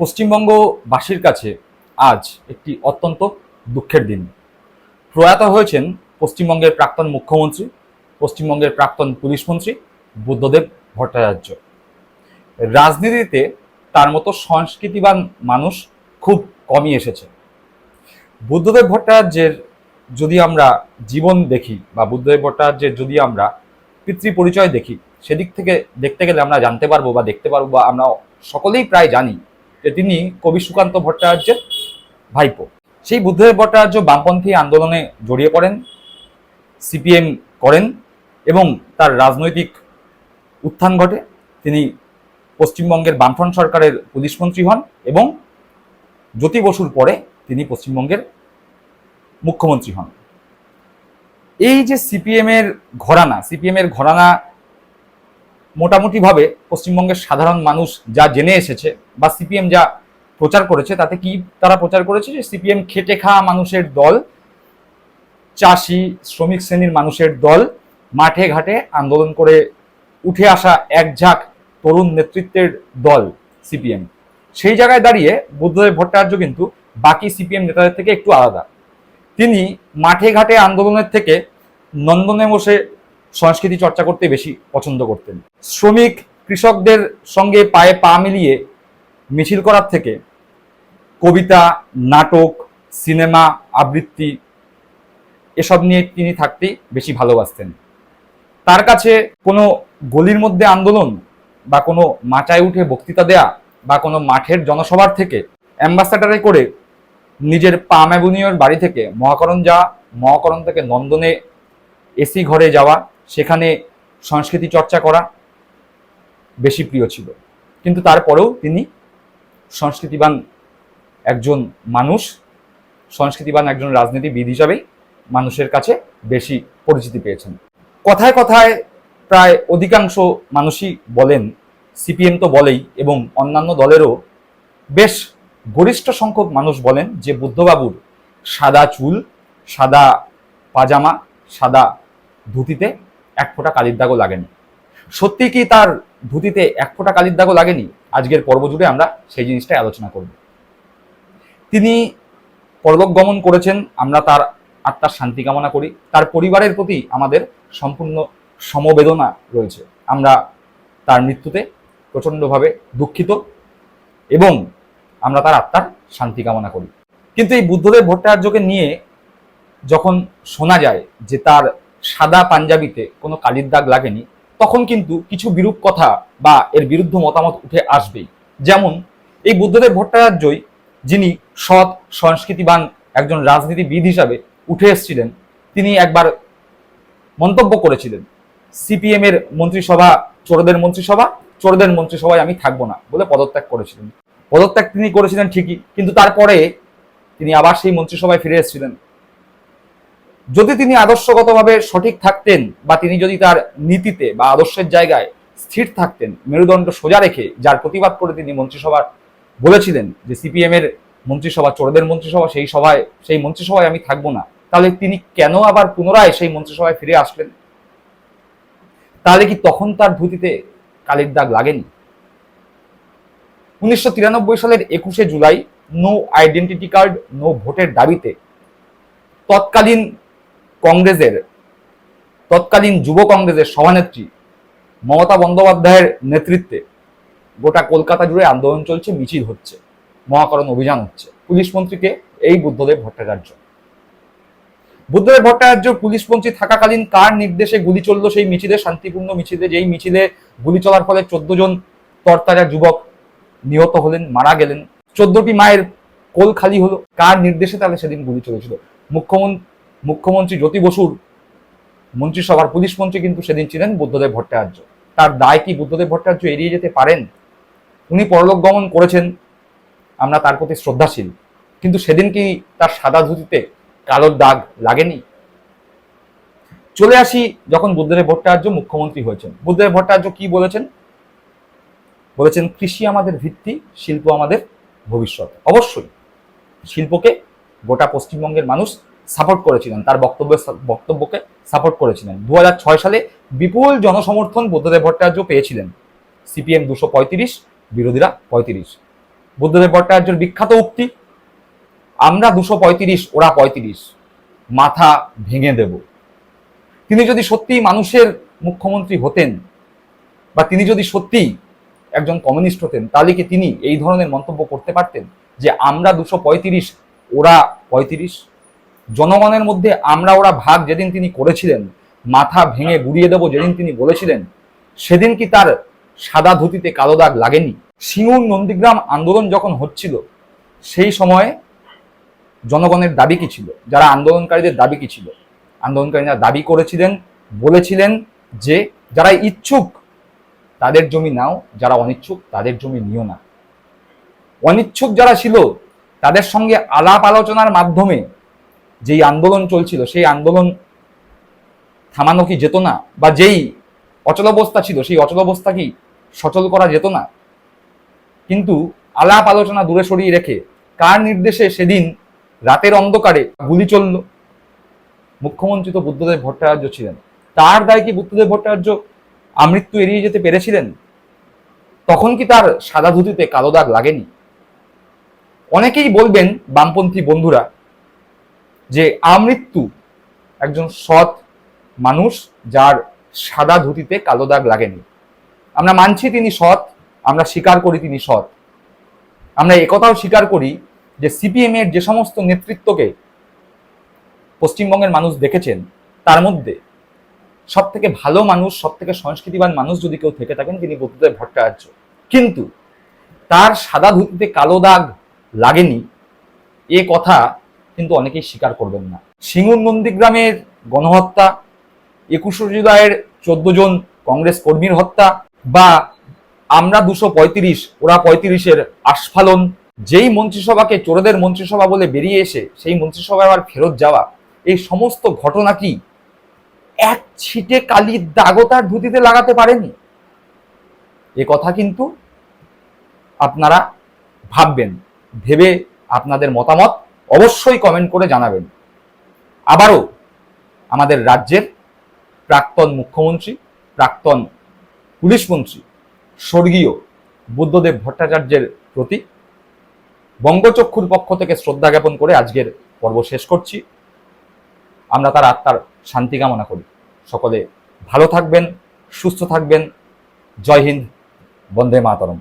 পশ্চিমবঙ্গবাসীর কাছে আজ একটি অত্যন্ত দুঃখের দিন। প্রয়াত হয়েছেন পশ্চিমবঙ্গের প্রাক্তন মুখ্যমন্ত্রী, পশ্চিমবঙ্গের প্রাক্তন পুলিশ মন্ত্রী বুদ্ধদেব ভট্টাচার্য। রাজনীতিতে তার মতো সংস্কৃতিবান মানুষ খুব কমই এসেছে। বুদ্ধদেব ভট্টাচার্যের যদি আমরা জীবন দেখি বা বুদ্ধদেব ভট্টাচার্যের যদি আমরা পিতৃ পরিচয় দেখি, সেদিক থেকে দেখতে গেলে আমরা জানতে পারব বা দেখতে পারব বা আমরা সকলেই প্রায় জানি যে তিনি কবি সুকান্ত ভট্টাচার্যের ভাইপো। সেই বুদ্ধদেব ভট্টাচার্য বামপন্থী আন্দোলনে জড়িয়ে পড়েন, সিপিএম করেন এবং তার রাজনৈতিক উত্থান ঘটে। তিনি পশ্চিমবঙ্গের বামফ্রন্ট সরকারের পুলিশ মন্ত্রী হন এবং জ্যোতি বসুর পরে তিনি পশ্চিমবঙ্গের মুখ্যমন্ত্রী হন। এই যে সিপিএমের ঘরানা সিপিএমের ঘরানা মোটামুটিভাবে পশ্চিমবঙ্গের সাধারণ মানুষ যা জেনে এসেছে বা সিপিএম যা প্রচার করেছে, তাতে কি তারা প্রচার করেছে যে সিপিএম খেটে খাওয়া মানুষের দল, চাষি, শ্রমিক শ্রেণির মানুষের দল মাঠে ঘাটে আন্দোলন করে উঠে আসা এক ঝাঁক তরুণ নেতৃত্বের দল সিপিএম। সেই জায়গায় দাঁড়িয়ে বুদ্ধদেব ভট্টাচার্য কিন্তু বাকি সিপিএম নেতাদের থেকে একটু আলাদা। তিনি মাঠে ঘাটে আন্দোলনের থেকে নন্দনে বসে সংস্কৃতি চর্চা করতে বেশি পছন্দ করতেন। শ্রমিক কৃষকদের সঙ্গে পায়ে পা মিলিয়ে মিছিল করার থেকে কবিতা, নাটক, সিনেমা, আবৃত্তি এসব নিয়ে তিনি থাকতেই বেশি ভালোবাসতেন। তার কাছে কোনো গলির মধ্যে আন্দোলন বা কোনো মাচায় উঠে বক্তৃতা দেয়া বা কোনো মাঠের জনসভার থেকে অ্যাম্বাসাডারে করে নিজের পাম অ্যাভিনিউর বাড়ি থেকে মহাকরণ যাওয়া, মহাকরণ থেকে নন্দনে এসি ঘরে যাওয়া সেখানে সংস্কৃতি চর্চা করা বেশি প্রিয় ছিল। কিন্তু তারপরেও তিনি সংস্কৃতিবান একজন মানুষ, সংস্কৃতিবান একজন রাজনীতিবিদ হিসাবেই মানুষের কাছে বেশি পরিচিতি পেয়েছেন। কথায় কথায় প্রায় অধিকাংশ মানুষই বলেন, সিপিএম তো বলেই এবং অন্যান্য দলেরও বেশ গরিষ্ঠ সংখ্যক মানুষ বলেন যে বুদ্ধবাবুর সাদা চুল, সাদা পাজামা, সাদা ধুতিতে এক ফোঁটা কালির দাগও লাগেনি। সত্যি কি তার ধুতিতে এক ফোঁটা কালির দাগও লাগেনি? আজকের পর্ব জুড়ে আমরা সেই জিনিসটাই আলোচনা করব। তিনি পরলোক গমন করেছেন, আমরা তার আত্মার শান্তি কামনা করি। তার পরিবারের প্রতি আমাদের সম্পূর্ণ সমবেদনা রয়েছে। আমরা তার মৃত্যুতে প্রচণ্ডভাবে দুঃখিত এবং আমরা তার আত্মার শান্তি কামনা করি। কিন্তু এই বুদ্ধদেব ভট্টাচার্যকে নিয়ে যখন শোনা যায় যে তার সাদা পাঞ্জাবিতে কোনো কালির দাগ লাগেনি, তখন কিন্তু কিছু বিরূপ কথা বা এর বিরুদ্ধ মতামত উঠে আসবেই। যেমন, এই বুদ্ধদেব ভট্টাচার্যই যিনি সৎ, সংস্কৃতিবান একজন রাজনীতিবিদ হিসাবে উঠে এসেছিলেন, তিনি একবার মন্তব্য করেছিলেন, সিপিএম এর মন্ত্রিসভা, চোরদের মন্ত্রিসভা, চোরদের মন্ত্রিসভায় আমি থাকব না বলে পদত্যাগ করেছিলেন। পদত্যাগ তিনি করেছিলেন ঠিকই, কিন্তু তারপরে তিনি আবার সেই মন্ত্রিসভায় ফিরে এসেছিলেন। যদি তিনি আদর্শগতভাবে সঠিক থাকতেন বা তিনি যদি তার নীতিতে বা আদর্শের জায়গায় স্থির থাকতেন, মেরুদণ্ড সোজা রেখে, যার প্রতিবাদ করে তিনি মন্ত্রিসভার বলেছিলেন যে সিপিএম এর মন্ত্রিসভা, চোরদের মন্ত্রিসভা, সেই সভায়, সেই মন্ত্রিসভায় আমি থাকব না, তাহলে তিনি কেন আবার পুনরায় সেই মন্ত্রিসভায় ফিরে আসলেন? তাহলে কি তখন তার ধুতিতে কালির দাগ লাগেনি? উনিশশো তিরানব্বই সালের একুশে জুলাই, নো আইডেন্টিটি কার্ড, নো ভোটের দাবিতে তৎকালীন কংগ্রেসের, তৎকালীন যুব কংগ্রেসের সভানেত্রী মমতা বন্দ্যোপাধ্যায়ের নেতৃত্বে গোটা কলকাতা জুড়ে আন্দোলন চলছে, মিছিল হচ্ছে, মহাকরণ অভিযান হচ্ছে। পুলিশ মন্ত্রীকে এই বুদ্ধদেব ভট্টাচার্য। বুদ্ধদেব ভট্টাচার্য পুলিশ মন্ত্রী থাকাকালীন কার নির্দেশে গুলি চলল সেই মিছিলে, শান্তিপূর্ণ মিছিলে? যেই মিছিলে গুলি চলার ফলে চোদ্দ জন তরতাজা যুবক নিহত হলেন, মারা গেলেন। চোদ্দটি মায়ের কোল খালি হলো। কার নির্দেশে তাহলে সেদিন গুলি চলেছিল? মুখ্যমন্ত্রী মুখ্যমন্ত্রী জ্যোতি বসুর মন্ত্রিসভার পুলিশ মন্ত্রী কিন্তু সেদিন ছিলেন বুদ্ধদেব ভট্টাচার্য। তার দায় কি বুদ্ধদেব ভট্টাচার্য এড়িয়ে যেতে পারেন? উনি পরলোক গমন করেছেন, আমরা তার প্রতি শ্রদ্ধাশীল। কিন্তু সেদিন কি তার সাদা ধুতিতে কালোর দাগ লাগেনি? চলে আসি যখন বুদ্ধদেব ভট্টাচার্য মুখ্যমন্ত্রী হয়েছেন। বুদ্ধদেব ভট্টাচার্য কি বলেছেন? বলেছেন, কৃষি আমাদের ভিত্তি, শিল্প আমাদের ভবিষ্যৎ। অবশ্যই, শিল্পকে গোটা পশ্চিমবঙ্গের মানুষ সাপোর্ট করেছিলেন, তার বক্তব্য, বক্তব্যকে সাপোর্ট করেছিলেন। দু হাজার ছয় সালে বিপুল জনসমর্থন বুদ্ধদেব ভট্টাচার্য পেয়েছিলেন। সিপিএম দুশো পঁয়ত্রিশ, বিরোধীরা পঁয়ত্রিশ। বুদ্ধদেব ভট্টাচার্যের বিখ্যাত উক্তি, আমরা দুশো পঁয়ত্রিশ, ওরা পঁয়ত্রিশ। মাথা ভেঙে দেব। তিনি যদি সত্যিই মানুষের মুখ্যমন্ত্রী হতেন বা তিনি যদি সত্যিই একজন কমিউনিস্ট হতেন, তাহলে কি তিনি এই ধরনের মন্তব্য করতে পারতেন যে, আমরা দুশো পঁয়ত্রিশ, ওরা পঁয়ত্রিশ? জনগণের মধ্যে আমরা ওরা ভাগ যেদিন তিনি করেছিলেন, মাথা ভেঙে গুড়িয়ে দেব যেদিন তিনি বলেছিলেন, সেদিন কি তার সাদা ধুতিতে কালো দাগ লাগেনি? সিঙ্গুর নন্দীগ্রাম আন্দোলন যখন হচ্ছিল, সেই সময়ে জনগণের দাবি কি ছিল? যারা আন্দোলনকারীদের দাবি কি ছিল? আন্দোলনকারীরা দাবি করেছিলেন, বলেছিলেন যে যারা ইচ্ছুক, তাদের জমি নাও, যারা অনিচ্ছুক, তাদের জমি নিও না। অনিচ্ছুক যারা ছিল, তাদের সঙ্গে আলাপ আলোচনার মাধ্যমে যেই আন্দোলন চলছিল, সেই আন্দোলন থামানো কি যেত না? বা যেই অচলাবস্থা ছিল, সেই অচলাবস্থা কি সচল করা যেত না? কিন্তু আলাপ আলোচনা দূরে সরিয়ে রেখে কার নির্দেশে সেদিন রাতের অন্ধকারে গুলি চলল? মুখ্যমন্ত্রী তো বুদ্ধদেব ভট্টাচার্য ছিলেন। তার দায় কি বুদ্ধদেব ভট্টাচার্য আমৃত্যু এড়িয়ে যেতে পেরেছিলেন? তখন কি তার সাদা ধুতিতে কালো দাগ লাগেনি? অনেকেই বলবেন, বামপন্থী বন্ধুরা যে আমৃত্যু একজন সৎ মানুষ যার সাদা ধুতিতে কালো দাগ লাগেনি। আমরা মানছি তিনি সৎ, আমরা স্বীকার করি তিনি সৎ। আমরা একথাও স্বীকার করি যে সিপিএম এর যে সমস্ত নেতৃত্বকে পশ্চিমবঙ্গের মানুষ দেখেছেন, তার মধ্যে সব থেকে ভালো মানুষ সব থেকে সংস্কৃতিবান মানুষ যদি কেউ থেকে থাকেন, তিনি বুদ্ধদেব ভট্টাচার্য। কিন্তু তার সাদা ধুতিতে কালো দাগ লাগেনি, এ কথা কিন্তু অনেকেই স্বীকার করবেন না। সিঙ্গুর নন্দীগ্রামের গণহত্যা, একুশে জুলাইয়ের চোদ্দ জন কংগ্রেস কর্মীর হত্যা বা আমরা দুশো পঁয়ত্রিশ, ওরা পঁয়ত্রিশের আস্ফালন, যেই মন্ত্রিসভাকে চোরদের মন্ত্রিসভা বলে বেরিয়ে এসে সেই মন্ত্রিসভায় আবার ফেরত যাওয়া, এই সমস্ত ঘটনা কি এক ছিটে কালির দাগও তার ধুতিতে লাগাতে পারেনি? এ কথা কিন্তু আপনারা ভাববেন, ভেবে আপনাদের মতামত অবশ্যই কমেন্ট করে জানাবেন। আবারও আমাদের রাজ্যের প্রাক্তন মুখ্যমন্ত্রী, প্রাক্তন পুলিশ মন্ত্রী, স্বর্গীয় বুদ্ধদেব ভট্টাচার্যের প্রতি বঙ্গচক্ষুর পক্ষ থেকে শ্রদ্ধা জ্ঞাপন করে আজকের পর্ব শেষ করছি। আমরা তার আত্মার শান্তি কামনা করি। সকলে ভালো থাকবেন, সুস্থ থাকবেন। জয় হিন্দ, বন্দে মাতরম।